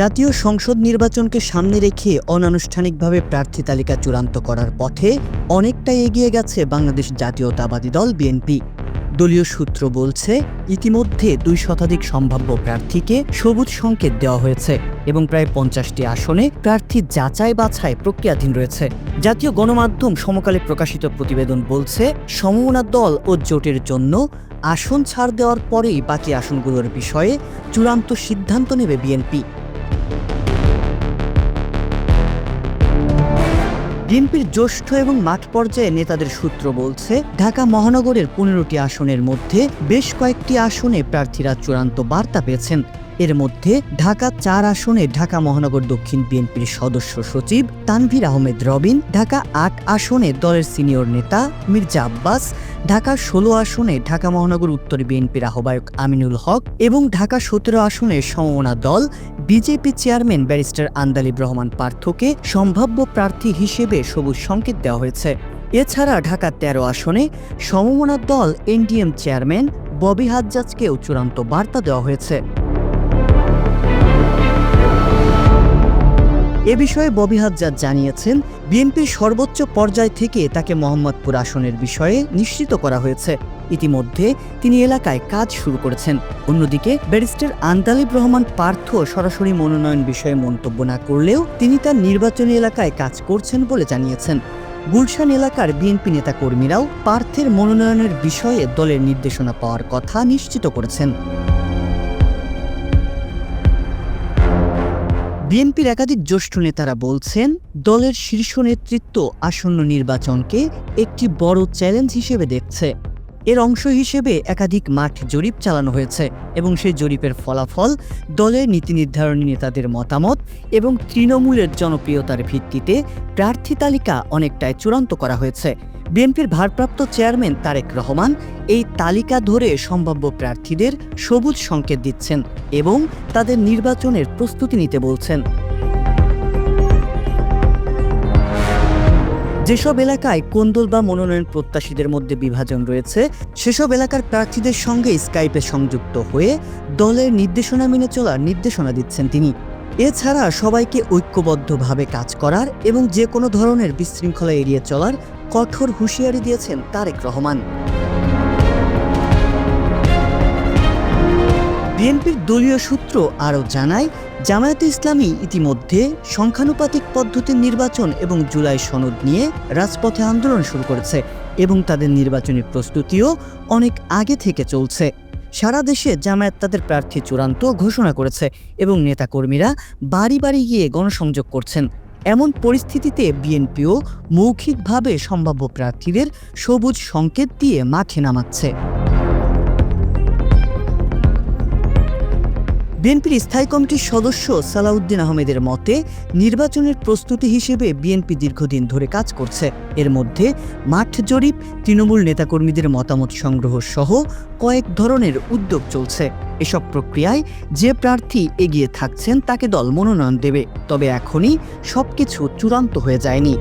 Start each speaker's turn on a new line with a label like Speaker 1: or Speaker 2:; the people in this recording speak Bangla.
Speaker 1: জাতীয় সংসদ নির্বাচনকে সামনে রেখে অনানুষ্ঠানিকভাবে প্রার্থী তালিকা চূড়ান্ত করার পথে অনেকটাই এগিয়ে গেছে বাংলাদেশ জাতীয়তাবাদী দল বিএনপি। দলীয় সূত্র বলছে, ইতিমধ্যে দুই শতাধিক সম্ভাব্য প্রার্থীকে সবুজ সংকেত দেওয়া হয়েছে এবং প্রায় পঞ্চাশটি আসনে প্রার্থী যাচাই বাছাই প্রক্রিয়াধীন রয়েছে। জাতীয় গণমাধ্যম সমকালে প্রকাশিত প্রতিবেদন বলছে, সমমনা দল ও জোটের জন্য আসন ছাড় দেওয়ার পরেই বাকি আসনগুলোর বিষয়ে চূড়ান্ত সিদ্ধান্ত নেবে বিএনপি। বিএনপির জ্যেষ্ঠ এবং মাঠ পর্যায়ে নেতাদের সূত্র বলছে, ঢাকা মহানগরের পনেরোটি আসনের মধ্যে বেশ কয়েকটি আসনে প্রার্থীরা চূড়ান্ত বার্তা পেয়েছেন। এর মধ্যে ঢাকা চার আসনে ঢাকা মহানগর দক্ষিণ বিএনপির সদস্য সচিব তানভীর আহমেদ রবিন, ঢাকা আট আসনে দলের সিনিয়র নেতা মির্জা আব্বাস, ঢাকা ষোলো আসনে ঢাকা মহানগর উত্তর বিএনপির আহ্বায়ক আমিনুল হক এবং ঢাকা সতেরো আসনে সমমনা দল BJP chairman barrister Andalib Rahman পার্থকে সম্ভাব্য প্রার্থী হিসেবে সবুজ সংকেত দেওয়া হয়েছে। এছাড়া ঢাকা তেরো আসনে সমমনা দল এনডিএম চেয়ারম্যান ববি হাজ্জাজকেও চূড়ান্ত বার্তা দেওয়া হয়েছে। এ বিষয়ে ববি হাজ্জাজ জানিয়েছেন, বিএনপির সর্বোচ্চ পর্যায় থেকে তাকে মোহাম্মদপুর আসনের বিষয়ে নিশ্চিত করা হয়েছে। ইতিমধ্যে তিনি এলাকায় কাজ শুরু করেছেন। অন্যদিকে ব্যারিস্টার আন্দালিব রহমান পার্থ সরাসরি মনোনয়ন বিষয়ে মন্তব্য না করলেও তিনি তার নির্বাচনী এলাকায় কাজ করছেন বলে জানিয়েছেন। গুলশান এলাকার বিএনপি নেতাকর্মীরাও পার্থের মনোনয়নের বিষয়ে দলের নির্দেশনা পাওয়ার কথা নিশ্চিত করেছেন। বিএনপির একাধিক জ্যেষ্ঠ নেতারা বলছেন, দলের শীর্ষ নেতৃত্ব আসন্ন নির্বাচনকে একটি বড় চ্যালেঞ্জ হিসেবে দেখছে। এর অংশ হিসেবে একাধিক মাঠ জরিপ চালানো হয়েছে এবং সেই জরিপের ফলাফল দলের নীতি নির্ধারণী নেতাদের মতামত এবং তৃণমূলের জনপ্রিয়তার ভিত্তিতে প্রার্থী তালিকা অনেকটাই চূড়ান্ত করা হয়েছে। বিএনপির ভারপ্রাপ্ত চেয়ারম্যান তারেক রহমান এই তালিকা ধরে সম্ভাব্য প্রার্থীদের সবুজ সংকেত দিচ্ছেন এবং তাদের নির্বাচনের প্রস্তুতি নিতে বলছেন। যেসব এলাকায় কোন্দল বা মনোনয়ন প্রত্যাশীদের মধ্যে বিভাজন রয়েছে, সেসব এলাকার প্রার্থীদের সঙ্গে স্কাইপে সংযুক্ত হয়ে দলের নির্দেশনা মেনে চলার নির্দেশনা দিচ্ছেন তিনি। এছাড়া সবাইকে ঐক্যবদ্ধভাবে কাজ করার এবং যে কোনো ধরনের বিশৃঙ্খলা এড়িয়ে চলার কঠোর হুঁশিয়ারি দিয়েছেন তারেক রহমান। বিএনপির দলীয় সূত্র আরও জানায় জামায়াতে ইসলামী ইতিমধ্যে সংখ্যানুপাতিক পদ্ধতির নির্বাচন এবং জুলাই সনদ নিয়ে রাজপথে আন্দোলন শুরু করেছে এবং তাদের নির্বাচনী প্রস্তুতিও অনেক আগে থেকে চলছে। সারা দেশে জামায়াত তাদের প্রার্থী চূড়ান্ত ঘোষণা করেছে এবং নেতাকর্মীরা বাড়ি বাড়ি গিয়ে গণসংযোগ করছেন। এমন পরিস্থিতিতে বিএনপিও মৌখিকভাবে সম্ভাব্য প্রার্থীদের সবুজ সংকেত দিয়ে মাঠে নামাচ্ছে। বিএনপির স্থায়ী কমিটির সদস্য সালাউদ্দিন আহমেদের মতে, নির্বাচনের প্রস্তুতি হিসেবে বিএনপি দীর্ঘদিন ধরে কাজ করছে। এর মধ্যে মাঠ জরিপ, তৃণমূল নেতাকর্মীদের মতামত সংগ্রহ সহ কয়েক ধরনের উদ্যোগ চলছে। এসব প্রক্রিয়ায় যে প্রার্থী এগিয়ে থাকছেন তাকে দল মনোনয়ন দেবে। তবে এখনই সবকিছু চূড়ান্ত হয়ে যায়নি।